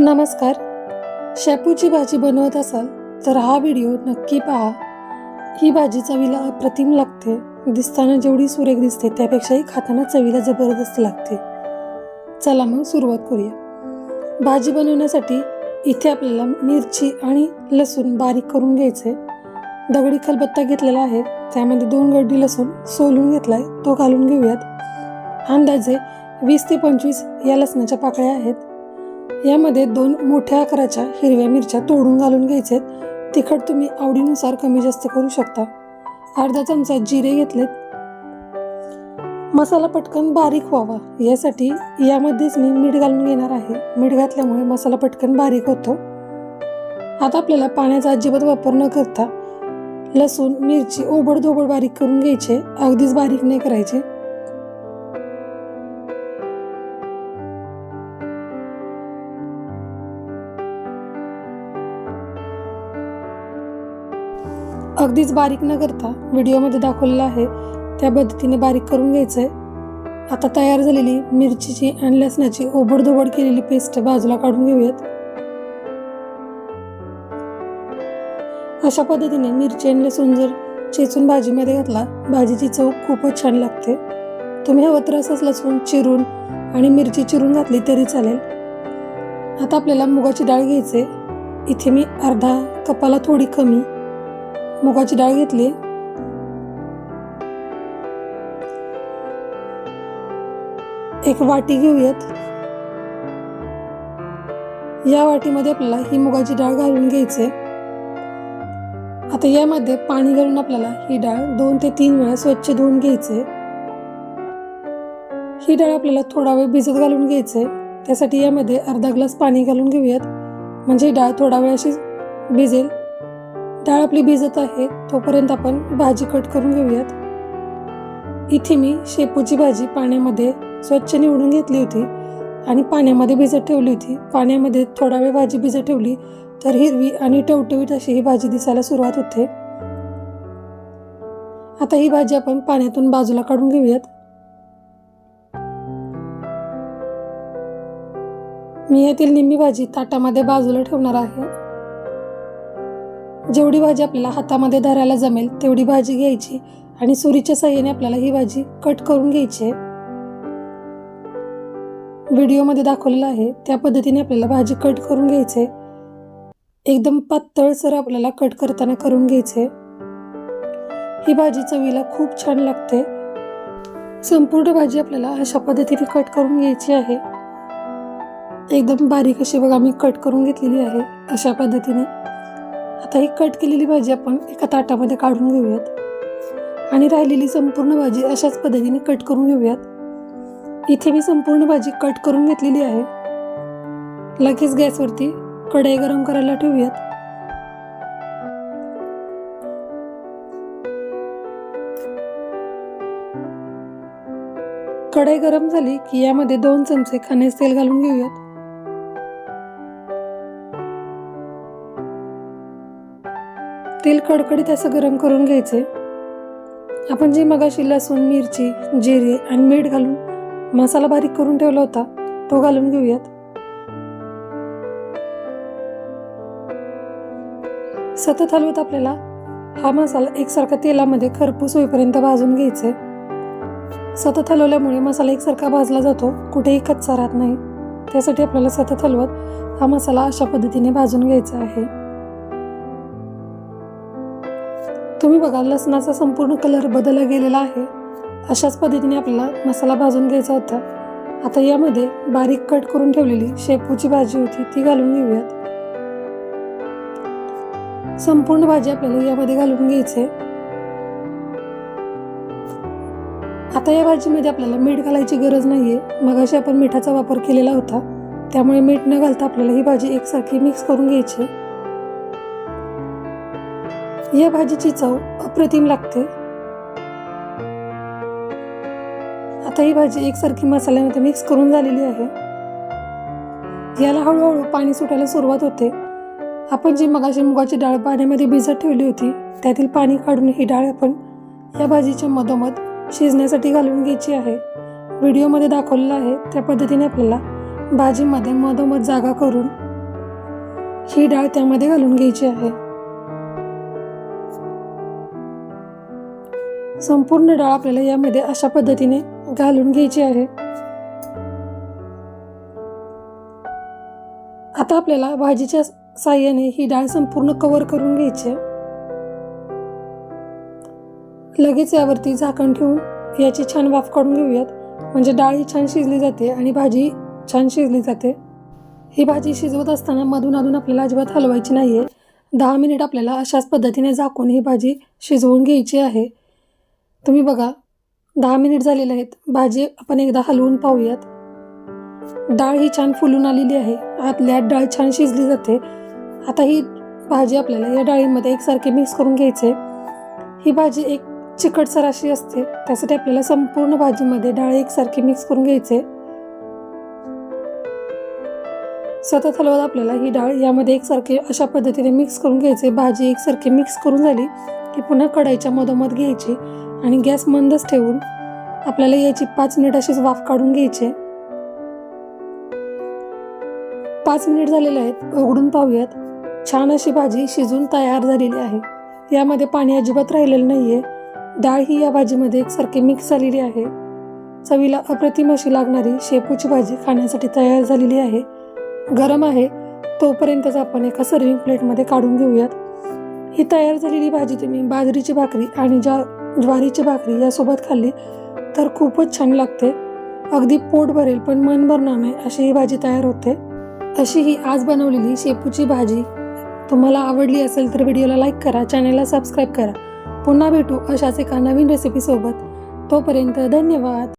नमस्कार. शेपूची भाजी बनवत असाल तर हा व्हिडिओ नक्की पहा. ही भाजी चवीला अप्रतिम लागते. दिसताना जेवढी सुरेख दिसते त्यापेक्षाही खाताना चवीला जबरदस्त लागते. चला मग सुरुवात करूया. भाजी बनवण्यासाठी इथे आपल्याला मिरची आणि लसूण बारीक करून घ्यायचे. दगडी खलबत्ता घेतलेला आहे. त्यामध्ये दोन गड्डी लसूण सोलून घेतला आहे तो घालून घेऊयात. अंदाजे वीस ते पंचवीस या लसणाच्या पाकळ्या आहेत. यामध्ये दोन मोठ्या आकाराच्या हिरव्या मिरच्या तोडून घालून घ्यायचेत. तिखट तुम्ही आवडीनुसार कमी जास्त करू शकता. अर्धा चमचा जिरे घेतलेत. मसाला पटकन बारीक व्हावा. यासाठी यामध्येच मी मीठ घालून घेणार आहे. मीठ घातल्यामुळे मसाला पटकन बारीक होतो. आता आपल्याला पाण्याचा अजिबात वापर न करता लसूण मिरची ओबडधोबड बारीक करून घ्यायचे. अगदीच बारीक नाही करायचे. अगदीच बारीक न करता व्हिडिओमध्ये दाखवलेलं आहे. त्या पद्धतीने बारीक करून घ्यायचं आहे आता तयार झालेली मिरचीची आणि लसणाची ओबडधोबड केलेली पेस्ट बाजूला काढून घेऊयात. अशा पद्धतीने मिरची आणि लसूण जर चेचून भाजीमध्ये घातला भाजीची चव खूपच छान लागते. तुम्ही हवं तर असंच लसूण चिरून आणि मिरची चिरून घातली तरी चालेल. आता आपल्याला मुगाची डाळ घ्यायचे इथे मी अर्धा कपाला थोडी कमी मुगाची डाळ घेतली. एक वाटी घेऊयात. या वाटीमध्ये आपल्याला ही मुगाची डाळ घालून घ्यायची आता यामध्ये पाणी घालून आपल्याला ही डाळ दोन ते तीन वेळा स्वच्छ धुवून घ्यायचे ही डाळ आपल्याला थोडा वेळ भिजत घालून घ्यायचे त्यासाठी यामध्ये अर्धा ग्लास पाणी घालून घेऊयात. म्हणजे डाळ थोडा वेळ अशी भिजेल. डाळ आपली भिजत आहे तोपर्यंत आपण भाजी कट करून घेऊयात. इथे मी शेपूची भाजी पाण्यामध्ये स्वच्छ निवडून घेतली होती आणि पाण्यामध्ये भिजत ठेवली होती. पाण्यामध्ये थोडा वेळ भाजी भिजत ठेवली तर हिरवी आणि टवटवीत अशी ही भाजी दिसायला सुरुवात होते. आता ही भाजी आपण पाण्यातून बाजूला काढून घेऊयात. मी यातील निम्मी भाजी ताटामध्ये बाजूला ठेवणार आहे. जेवढी भाजी आपल्याला हातामध्ये धरायला जमेल तेवढी भाजी घ्यायची आणि सुरीच्या साह्याने आपल्याला ही भाजी कट करून घ्यायची आहे. व्हिडिओमध्ये दाखवलेलं आहे त्या पद्धतीने आपल्याला भाजी कट करून घ्यायचे एकदम पातळसर आपल्याला कट करताना करून घ्यायचे ही भाजी चवीला खूप छान लागते. संपूर्ण भाजी आपल्याला अशा पद्धतीने कट करून घ्यायची आहे. एकदम बारीक अशी बघा मी कट करून घेतलेली आहे अशा पद्धतीने. आता ही कट केलेली भाजी आपण एका ताटामध्ये काढून घेऊयात. आणि राहिलेली संपूर्ण भाजी अशाच पद्धतीने कट करून घेऊयात. इथे मी संपूर्ण भाजी कट करून घेतलेली आहे. लगेच गॅसवरती कढई गरम करायला ठेवूयात. कढई गरम झाली की यामध्ये दोन चमचे खाणे तेल घालून घेऊयात. तेल कडकडीत असं गरम करून घ्यायचे आपण जे मगाशी लसूण मिरची जिरे आणि मीठ घालून मसाला बारीक करून ठेवला होता तो घालून घेऊयात. सतत हलवत आपल्याला हा मसाला एकसारखा तेलामध्ये खरपूस होईपर्यंत भाजून घ्यायचे सतत हलवल्यामुळे मसाला एकसारखा भाजला जातो कुठेही कच्चा राहत नाही. त्यासाठी आपल्याला सतत हलवत हा मसाला अशा पद्धतीने भाजून घ्यायचा आहे. तुम्ही बघा लसणाचा संपूर्ण कलर बदलला गेलेला आहे. अशाच पद्धतीने आपल्याला मसाला भाजून घ्यायचा होता. आता यामध्ये बारीक कट करून ठेवलेली शेपूची भाजी होती ती घालून घेऊयात. संपूर्ण भाजी आपल्याला यामध्ये घालून घ्यायचे आता या भाजीमध्ये आपल्याला मीठ घालायची गरज नाहीये. मगाशी आपण मिठाचा वापर केलेला होता. त्यामुळे मीठ न घालता आपल्याला ही भाजी एकसारखी मिक्स करून घ्यायची या भाजीची चव अप्रतिम लागते. आता ही भाजी एकसारखी मसाल्यामध्ये मिक्स करून झालेली आहे. याला हळूहळू पाणी सुटायला सुरुवात होते. आपण जी मगाशी मुगाची डाळ पाण्यामध्ये भिजत ठेवली होती त्यातील पाणी काढून ही डाळ आपण या भाजीच्या मधोमध शिजण्यासाठी घालून घ्यायची आहे. व्हिडिओमध्ये दाखवलेलं आहे त्या पद्धतीने आपल्याला भाजीमध्ये मधोमध जागा करून ही डाळ त्यामध्ये घालून घ्यायची आहे. संपूर्ण डाळ आपल्याला यामध्ये अशा पद्धतीने घालून घ्यायची आहे. आता आपल्याला भाजीच्या साह्याने ही डाळ संपूर्ण कव्हर करून घ्यायची आहे. लगेच यावरती झाकण ठेवून याची छान वाफ काढून घेऊयात. म्हणजे डाळ ही छान शिजली जाते आणि भाजी छान शिजली जाते. ही भाजी शिजवत असताना मधून अधून आपल्याला अजिबात हलवायची नाही आहे दहा मिनिट आपल्याला अशाच पद्धतीने झाकून ही भाजी शिजवून घ्यायची आहे. तुम्ही बघा दहा मिनिट झालेले आहेत. भाजी आपण एकदा हलवून पाहूयात. डाळ ही छान फुलून आलेली आहे. आतल्या डाळ छान शिजली जाते. आता ही भाजी आपल्याला या डाळीमध्ये एकसारखी मिक्स करून घ्यायचे ही भाजी एक चिकटसर अशी असते. त्यासाठी आपल्याला संपूर्ण भाजीमध्ये डाळ एकसारखी मिक्स करून घ्यायचे सतत हलवत आपल्याला ही डाळ यामध्ये एकसारखी अशा पद्धतीने मिक्स करून घ्यायचे भाजी एकसारखी मिक्स करून झाली की पुन्हा कढाईच्या मधोमध घ्यायची. आणि गॅस मंदच ठेवून आपल्याला याची पाच मिनिट अशीच वाफ काढून घ्यायची पाच मिनिट झालेले आहेत. उघडून पाहूयात. छान अशी भाजी शिजून तयार झालेली आहे. यामध्ये पाणी अजिबात राहिलेलं नाही आहे डाळ ही या भाजीमध्ये एकसारखी मिक्स झालेली आहे. चवीला अप्रतिम अशी लागणारी शेपूची भाजी खाण्यासाठी तयार झालेली आहे. गरम आहे. तोपर्यंतच आपण एका सर्विंग प्लेटमध्ये काढून घेऊयात. ही तयार झालेली भाजी तुम्ही बाजरीची भाकरी आणि ज्या ज्वारीची भाकरी यासोबत खाल्ली तर खूपच छान लागते. अगदी पोट भरेल पण मन भरणार नाही अशी ही भाजी तयार होते. अशी ही आज बनवलेली शेपूची भाजी. तुम्हाला आवडली असेल तर व्हिडिओला लाईक करा चॅनलला सबस्क्राईब करा. पुन्हा भेटू अशाच एका नवीन रेसिपीसोबत तोपर्यंत धन्यवाद.